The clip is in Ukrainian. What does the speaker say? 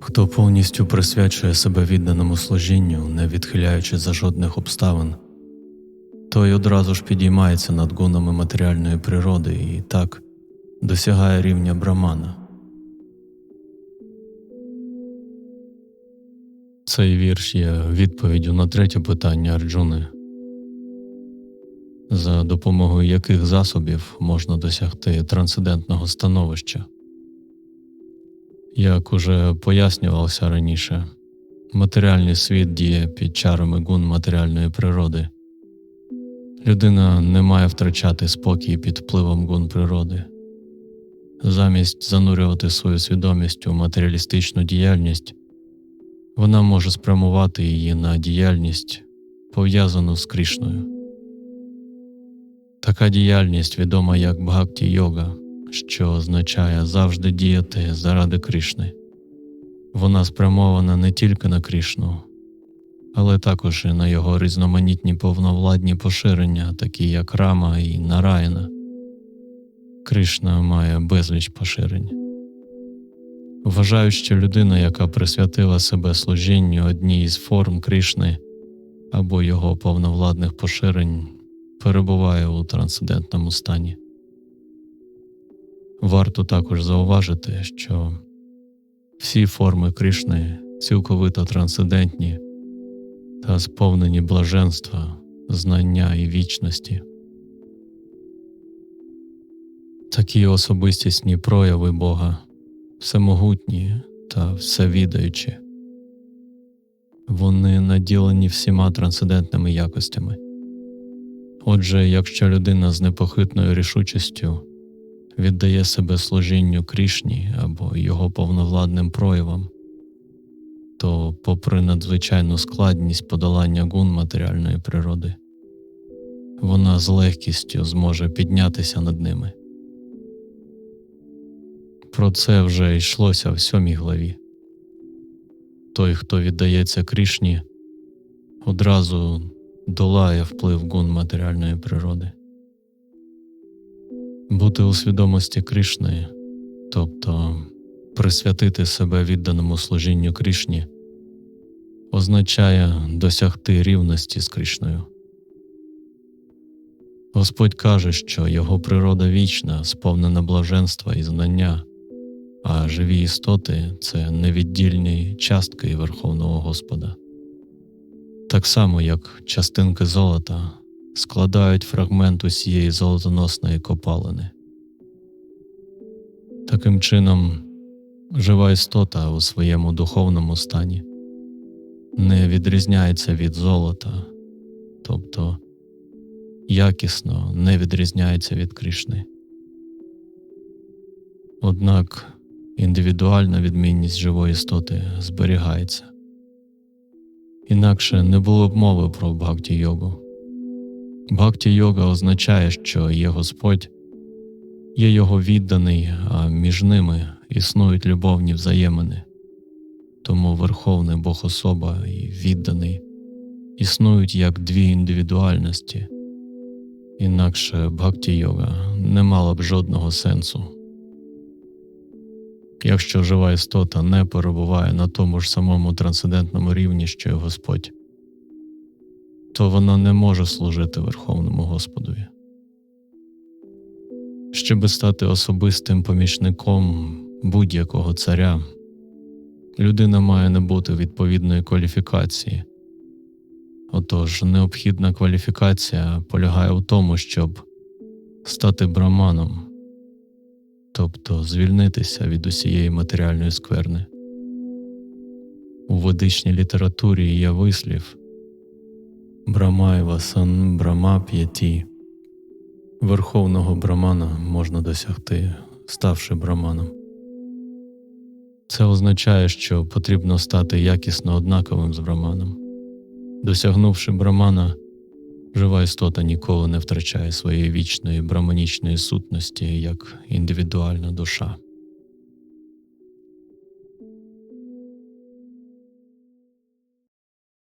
Хто повністю присвячує себе відданому служінню, не відхиляючи за жодних обставин, той одразу ж підіймається над гунами матеріальної природи і так досягає рівня брамана. Цей вірш є відповіддю на третє питання Арджуни, за допомогою яких засобів можна досягти трансцендентного становища. Як уже пояснювалося раніше, матеріальний світ діє під чарами гун матеріальної природи. Людина не має втрачати спокій під впливом гун природи. Замість занурювати свою свідомість у матеріалістичну діяльність, вона може спрямувати її на діяльність, пов'язану з Крішною. Така діяльність відома як бхакті йога, що означає завжди діяти заради Крішни. Вона спрямована не тільки на Крішну, але також і на його різноманітні повновладні поширення, такі як Рама і Нараяна. Кришна має безліч поширень. Вважаю, що людина, яка присвятила себе служінню одній із форм Кришни або його повновладних поширень, перебуває у трансцендентному стані. Варто також зауважити, що всі форми Кришни цілковито трансцендентні та сповнені блаженства, знання і вічності. Такі особистісні прояви Бога, всемогутні та всевідаючі, вони наділені всіма трансцендентними якостями. Отже, якщо людина з непохитною рішучістю віддає себе служінню Крішні або його повновладним проявам, то, попри надзвичайну складність подолання гун матеріальної природи, вона з легкістю зможе піднятися над ними. Про це вже йшлося в сьомій главі. Той, хто віддається Крішні, одразу долає вплив гун матеріальної природи. Бути у свідомості Кришни, тобто присвятити себе відданому служінню Кришні, означає досягти рівності з Кришною. Господь каже, що його природа вічна, сповнена блаженства і знання, а живі істоти це невіддільні частки Верховного Господа. Так само, як частинки золота складають фрагмент усієї золотоносної копалини. Таким чином, жива істота у своєму духовному стані не відрізняється від золота, тобто якісно не відрізняється від Кришни. Однак індивідуальна відмінність живої істоти зберігається. Інакше не було б мови про бхакті йогу. Бхакті йога означає, що є Господь, є його відданий, а між ними існують любовні взаємини. Тому Верховний Бог особа і відданий існують як дві індивідуальності, інакше бхакті йога не мала б жодного сенсу. Якщо жива істота не перебуває на тому ж самому трансцендентному рівні, що й Господь, то вона не може служити Верховному Господові. Щоби стати особистим помічником будь-якого царя, людина має набути відповідної кваліфікації. Отож, необхідна кваліфікація полягає в тому, щоб стати браманом, тобто звільнитися від усієї матеріальної скверни. У ведичній літературі є вислів Брамаєва сан Брама п'яті. Верховного брамана можна досягти, ставши браманом. Це означає, що потрібно стати якісно однаковим з браманом. Досягнувши брамана, жива істота ніколи не втрачає своєї вічної браманічної сутності як індивідуальна душа.